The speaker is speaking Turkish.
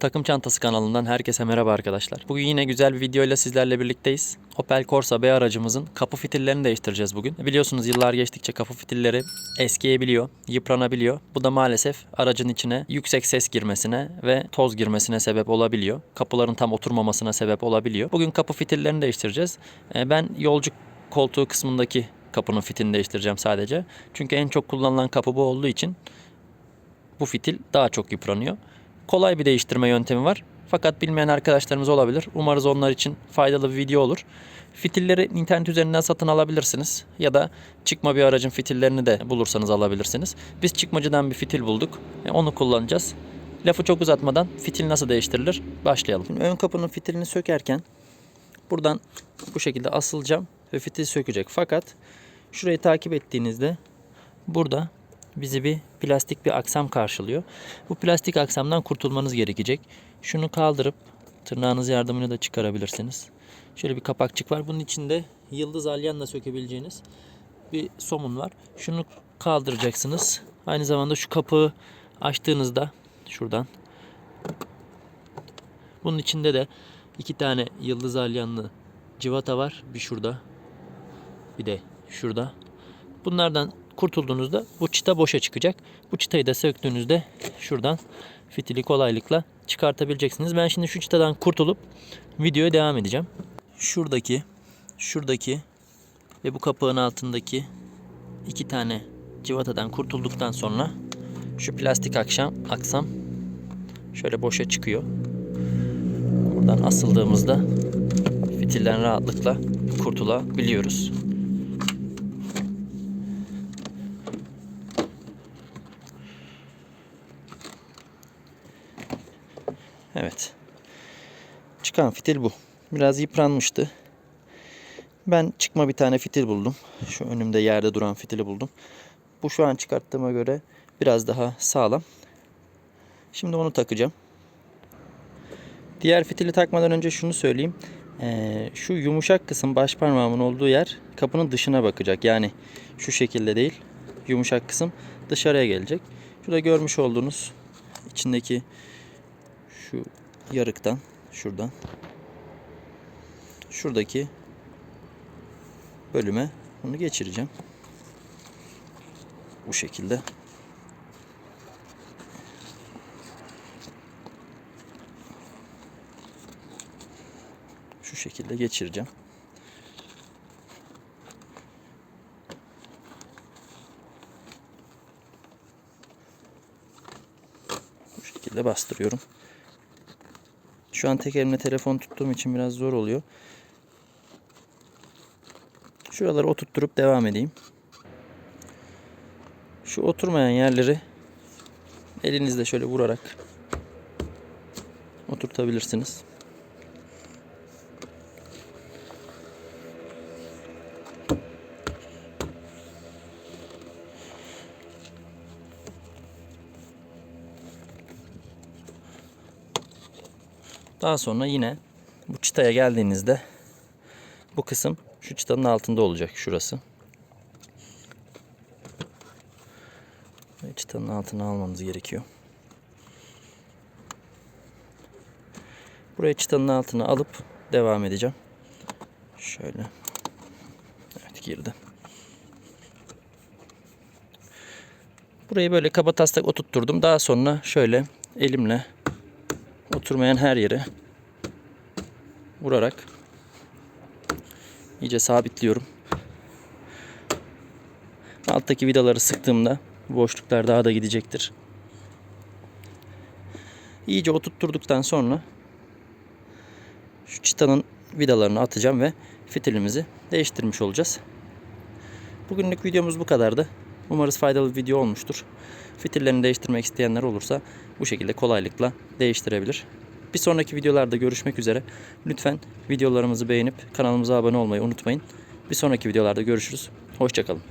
Takım Çantası kanalından herkese merhaba arkadaşlar. Bugün yine güzel bir videoyla sizlerle birlikteyiz. Opel Corsa B aracımızın kapı fitillerini değiştireceğiz bugün. Biliyorsunuz yıllar geçtikçe kapı fitilleri eskiyebiliyor, yıpranabiliyor. Bu da maalesef aracın içine yüksek ses girmesine ve toz girmesine sebep olabiliyor. Kapıların tam oturmamasına sebep olabiliyor. Bugün kapı fitillerini değiştireceğiz. Ee, Ben yolcu koltuğu kısmındaki kapının fitilini değiştireceğim sadece. Çünkü en çok kullanılan kapı bu olduğu için bu fitil daha çok yıpranıyor. Kolay bir değiştirme yöntemi var. Fakat bilmeyen arkadaşlarımız olabilir. Umarız onlar için faydalı bir video olur. Fitilleri internet üzerinden satın alabilirsiniz. Ya da çıkma bir aracın fitillerini de bulursanız alabilirsiniz. Biz çıkmacıdan bir fitil bulduk. E, Onu kullanacağız. Lafı çok uzatmadan fitil nasıl değiştirilir başlayalım. Şimdi ön kapının fitilini sökerken buradan bu şekilde asılacağım ve fitil sökecek. Fakat şurayı takip ettiğinizde burada bizi bir plastik bir aksam karşılıyor. Bu plastik aksamdan kurtulmanız gerekecek. Şunu kaldırıp tırnağınız yardımıyla da çıkarabilirsiniz. Şöyle bir kapakçık var. Bunun içinde yıldız alyanla sökebileceğiniz bir somun var. Şunu kaldıracaksınız. Aynı zamanda şu kapağı açtığınızda şuradan bunun içinde de iki tane yıldız alyanlı civata var. Bir şurada bir de şurada. Bunlardan kurtulduğunuzda bu çıta boşa çıkacak. Bu çıtayı da söktüğünüzde şuradan fitili kolaylıkla çıkartabileceksiniz. Ben şimdi şu çıtadan kurtulup videoya devam edeceğim. Şuradaki, şuradaki ve bu kapağın altındaki iki tane civatadan kurtulduktan sonra şu plastik akşam aksam şöyle boşa çıkıyor. Buradan asıldığımızda fitilden rahatlıkla kurtulabiliyoruz. Evet. Çıkan fitil bu. Biraz yıpranmıştı. Ben çıkma bir tane fitil buldum. Şu önümde yerde duran fitili buldum. Bu şu an çıkarttığıma göre biraz daha sağlam. Şimdi onu takacağım. Diğer fitili takmadan önce şunu söyleyeyim. Ee, şu yumuşak kısım baş parmağımın olduğu yer kapının dışına bakacak. Yani şu şekilde değil. Yumuşak kısım dışarıya gelecek. Şurada görmüş olduğunuz içindeki şu yarıktan şuradan şuradaki bölüme bunu geçireceğim. Bu şekilde. Şu şekilde geçireceğim. Bu şekilde bastırıyorum. Şu an tek elimle telefon tuttuğum için biraz zor oluyor. Şuraları oturtturup devam edeyim. Şu oturmayan yerleri elinizle şöyle vurarak oturtabilirsiniz. Daha sonra yine bu çıtaya geldiğinizde bu kısım şu çıtanın altında olacak şurası. Ve çıtanın altına almanız gerekiyor. Buraya çıtanın altına alıp devam edeceğim. Şöyle. Evet girdi. Burayı böyle kaba taslak oturtturdum. Daha sonra şöyle elimle oturmayan her yere vurarak iyice sabitliyorum. Alttaki vidaları sıktığımda boşluklar daha da gidecektir. İyice oturtturduktan sonra şu çıtanın vidalarını atacağım ve fitilimizi değiştirmiş olacağız. Bugünlük videomuz bu kadardı. Umarız faydalı bir video olmuştur. Fitillerini değiştirmek isteyenler olursa bu şekilde kolaylıkla değiştirebilir. Bir sonraki videolarda görüşmek üzere. Lütfen videolarımızı beğenip kanalımıza abone olmayı unutmayın. Bir sonraki videolarda görüşürüz. Hoşçakalın.